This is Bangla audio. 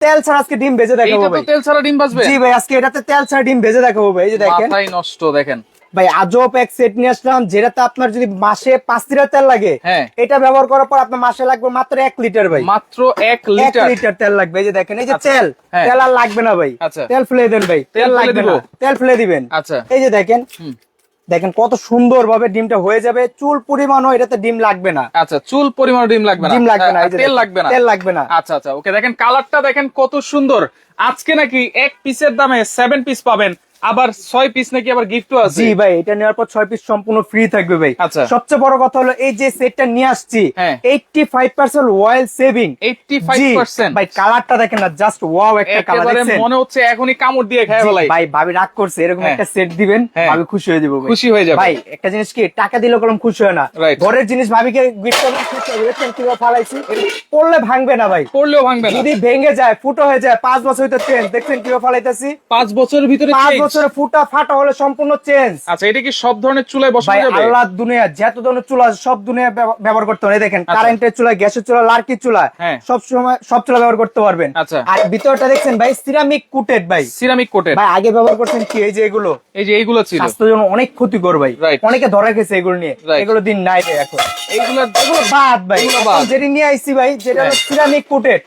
তেল ছাড়া আজকে ডিম ভেজে দেখাবো ভাই। তেল ছাড়া ডিম ভাজবে? জি ভাই আজকে এটাতে তেল ছাড়া ডিম ভেজে দেখাবো ভাই এই যে দেখেন। মাথায় নষ্ট দেখেন। ভাই আজব এক সেট নিয়ে আসলাম যেটাতে আপনার যদি মাসে পাঁচ লিটার তেল লাগে হ্যাঁ। এটা ব্যবহার করার পর আপনার মাসে লাগবে মাত্র এক লিটার ভাই। মাত্র এক লিটার লিটার তেল লাগবে এই যে দেখেন এই যে আচ্ছা, তেল হ্যাঁ। তেল আর লাগবে না ভাই। আচ্ছা। তেল ফেলে দেন ভাই তেল লাগবে না। তেল ফেলে দিবেন। আচ্ছা। এই যে দেখেন। দেখেন কত সুন্দর ভাবে ডিমটা হয়ে যাবে। চুল পরিমাণও এটাতে ডিম লাগবে না। আচ্ছা চুল পরিমাণ ডিম লাগবে না? ডিম লাগবে না তেল লাগবে না? তেল লাগবে না। আচ্ছা আচ্ছা ওকে দেখেন কালারটা দেখেন কত সুন্দর। আজকে নাকি এক পিসের দামে সেভেন পিস পাবেন। আবার ছয় পিস নাকি আবার গিফটও আছে? জি ভাই এটা নেওয়ার পর ছয় পিস সম্পূর্ণ ফ্রি থাকবে ভাই। আচ্ছা। সবচেয়ে বড় কথা হলো এই যে সেটটা নিয়ে আসছি। Eighty five percent oil saving eighty five percent ভাই কালারটা দেখেন না জাস্ট ওয়াও একটা কালার মনে হচ্ছে এখনই কামড় দিয়ে খায় ফেলাই ভাই ভাবি রাগ করছে এরকম হ্যাঁ। একটা সেট দিবেন হ্যাঁ। ভাবি খুশি হয়ে যাব খুশি হয়ে যাবে। ভাই একটা জিনিস কি টাকা দিলে কলম খুশি হয় না। ঘরের জিনিস ভাবিকে গিফট খুশি হবে দেখছেন কীভাবে ফালাইছি? পড়লে ভাঙবে না ভাই। পড়লেও ভাঙবে না। যদি ভেঙে যায় ফুটো হয়ে যায় পাঁচ বছর হইতে চেঞ্জ দেখছেন কীভাবে ফালাইতেছি? পাঁচ বছরের ভিতরে? বছরে ফুটা ফাটা হলে সম্পূর্ণ চেঞ্জ আচ্ছা এটা কি সব ধরনের চুলায় বসানো ভাই যাবে? আল্লাহ দুনিয়া যত ধরনের চুলা সব দুনিয়া ব্যবহার করতে পারেন এই দেখেন আচ্ছা। কারেন্টের চুলা গ্যাসের চুলা লার্কির চুলা হ্যাঁ। সব সময় সব চুলা ব্যবহার করতে পারবেন। আচ্ছা। আর ভিতরটা দেখছেন ভাই সিরামিক কুটেড ভাই। সিরামিক কোটের ভাই আগে ব্যবহার করছেন কি এই যে এগুলো? এই যে এইগুলো ছিল। স্বাস্থ্যের জন্য অনেক ক্ষতিকর ভাই। অনেকে ধরা গেছে এগুলো নিয়ে। এগুলো দিন নাই ভাই এখন। এইগুলো এগুলো বাদ ভাই। এগুলো বাদ। যেটা নিয়ে আইছি ভাই যেটা হলো হ্যাঁ। সিরামিক কুটেড